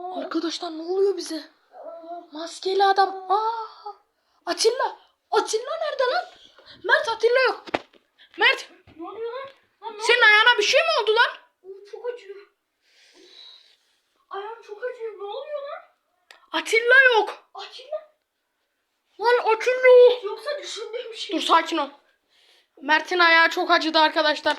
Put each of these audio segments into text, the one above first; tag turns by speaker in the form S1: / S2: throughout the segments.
S1: Arkadaşlar ne oluyor bize? Maskeli adam. Aa! Atilla. Atilla nerede lan? Mert Atilla yok. Mert
S2: Ne oluyor lan? Lan ne
S1: senin ayağına bir şey mi oldu lan?
S2: oluyor? Çok acıyor. Ayağım çok acıyor. Ne oluyor lan?
S1: Atilla yok.
S2: Atilla.
S1: Lan Atilla yok.
S2: Yoksa düşündüğüm şey.
S1: Dur sakin ol. Mert'in ayağı çok acıdı arkadaşlar.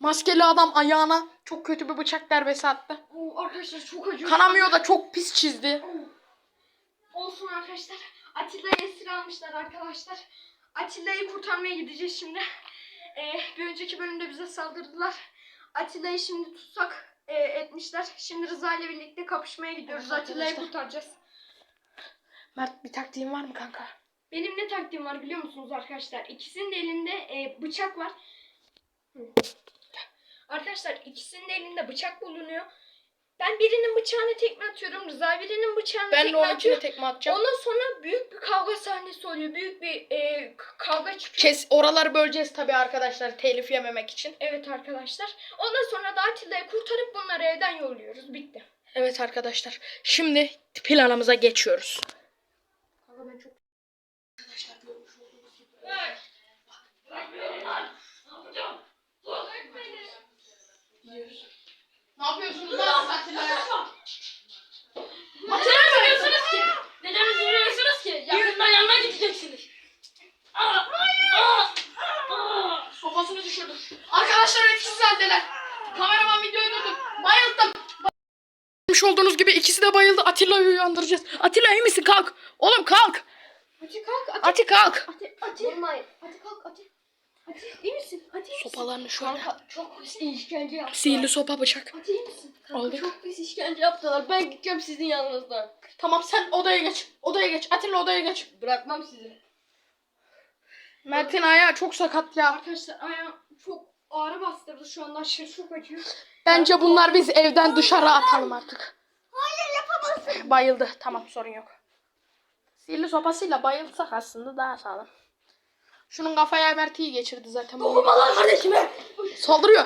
S1: Maskeli adam ayağına çok kötü bir bıçak darbesi attı.
S2: Oo, arkadaşlar çok acıyor.
S1: Kanamıyor da çok pis çizdi.
S2: Oo. Olsun arkadaşlar. Atilla'yı esir almışlar arkadaşlar. Atilla'yı kurtarmaya gideceğiz şimdi. Ee, bir önceki bölümde bize saldırdılar. Atilla'yı şimdi tutsak e, etmişler. Şimdi Rıza ile birlikte kapışmaya gidiyoruz.
S1: Evet
S2: Atilla'yı kurtaracağız.
S1: Mert bir taktiğin var mı kanka?
S2: Benim ne taktiğim var biliyor musunuz arkadaşlar? İkisinin de elinde e, bıçak var. Hı. Arkadaşlar ikisinin de elinde bıçak bulunuyor. Ben birinin bıçağına tekme atıyorum. Rıza birinin bıçağına
S1: Ben de
S2: tekme
S1: onunkine
S2: atıyor.
S1: tekme atacağım.
S2: Ondan sonra büyük bir kavga sahnesi oluyor. Büyük bir e, k- kavga çıkıyor.
S1: Kes oraları böleceğiz tabii arkadaşlar telif yememek için.
S2: Evet arkadaşlar. Ondan sonra da Atilla'yı kurtarıp bunları evden yolluyoruz. Bitti.
S1: Evet arkadaşlar. Şimdi planımıza geçiyoruz.
S2: Kanka ben çok...
S1: Ne yapıyorsunuz lan Atilla'ya?
S3: Neden üzülüyorsunuz ki? Neden üzülüyorsunuz ki? Yakında yanına gideceksiniz. Aa, aa, aa.
S1: Sopasını düşürdüm. Arkadaşlar etkisiz haldeler. Kameraman videoyu durdur. Bayıldım. Görmüş olduğunuz gibi ikisi de bayıldı. Atilla'yı uyandıracağız. Atilla iyi misin? Kalk. Oğlum kalk.
S2: Ati kalk. Ati.
S1: Ati kalk.
S2: Ati. Ati. Kalk. Ati. Ati iyi misin? Ati iyi misin?
S1: Sopalarını şöyle.
S2: Kanka çok pis işkence yaptılar.
S1: Sihirli sopa bıçak.
S2: Ati iyi misin? Kanka
S1: Aldık.
S2: çok pis işkence yaptılar. Ben gideceğim sizin yanınızdan.
S1: Tamam sen odaya geç. Odaya geç. Atilla odaya geç.
S2: Bırakmam sizi.
S1: Mert'in ayağı çok sakat ya.
S2: Arkadaşlar ayağım çok ağrı bastırdı şu anda. Aşırı çok acıyor.
S1: Bence bunlar biz evden dışarı atalım artık. Hayır yapamazsın. Bayıldı. Tamam sorun yok. Sihirli sopasıyla bayılsak aslında daha sağlam. Şunun kafaya Mert iyi geçirdi zaten.
S2: Vurma lan kardeşime.
S1: Saldırıyor.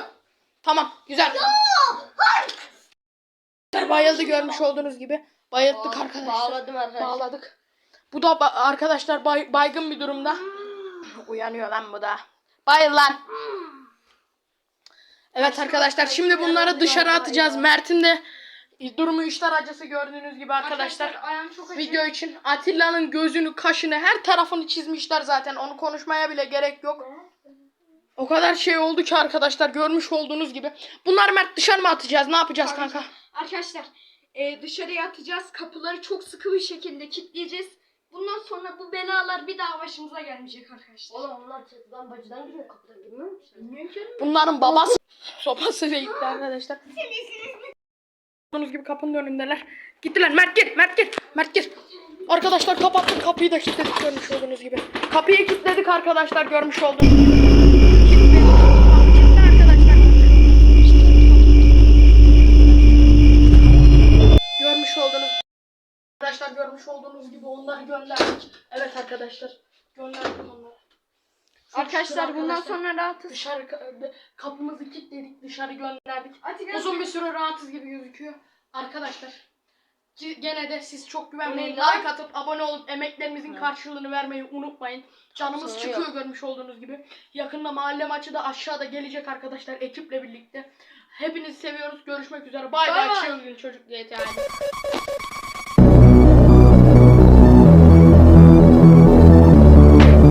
S1: Tamam güzel. Bayıldı görmüş olduğunuz gibi. Bayılttık arkadaşlar.
S2: Bağladım arkadaşlar.
S1: Bağladık. Bu da ba- arkadaşlar bay- baygın bir durumda. Uyanıyor lan bu da. Bayıl lan. Evet arkadaşlar şimdi bunları dışarı atacağız. Mert'in de durumu işler acısı gördüğünüz gibi arkadaşlar.
S2: acıyor.
S1: Video için Atilla'nın gözünü, kaşını, her tarafını çizmişler zaten. Onu konuşmaya bile gerek yok. O kadar şey oldu ki arkadaşlar görmüş olduğunuz gibi. Bunlar Mert dışarı mı atacağız? Ne yapacağız kanka?
S2: Arkadaşlar e, dışarıya atacağız. Kapıları çok sıkı bir şekilde kilitleyeceğiz. Bundan sonra bu belalar bir daha başımıza gelmeyecek arkadaşlar.
S3: Oğlum onlar çatıdan bacıdan giriyor kapıdan girmiyor.
S1: Bunların babası sopasıyla gitti arkadaşlar. Gördüğünüz gibi kapının önündeler. Gittiler. Mert gir. Mert gir. Mert gir. Arkadaşlar kapattık kapıyı da kilitledik görmüş olduğunuz gibi. Kapıyı kilitledik arkadaşlar görmüş olduğunuz gibi. Görmüş olduğunuz gibi onları gönderdik. Evet arkadaşlar. Gönderdim onları.
S2: Arkadaşlar bundan
S1: arkadaşlar.
S2: sonra rahatız.
S1: Dışarı ka- kapımızı kilitledik, dışarı gönderdik.
S2: Hadi.
S1: Uzun bir süre rahatız gibi gözüküyor. Arkadaşlar gene de siz çok güvenmeyin. Like atıp abone olup emeklerimizin karşılığını vermeyi unutmayın. Canımız
S2: Sonra
S1: çıkıyor görmüş olduğunuz gibi. Yakında mahalle maçı da aşağıda gelecek arkadaşlar ekiple birlikte. Hepinizi seviyoruz. Görüşmek üzere. Bay
S2: Bay.
S1: Çılgın çocuk GTA.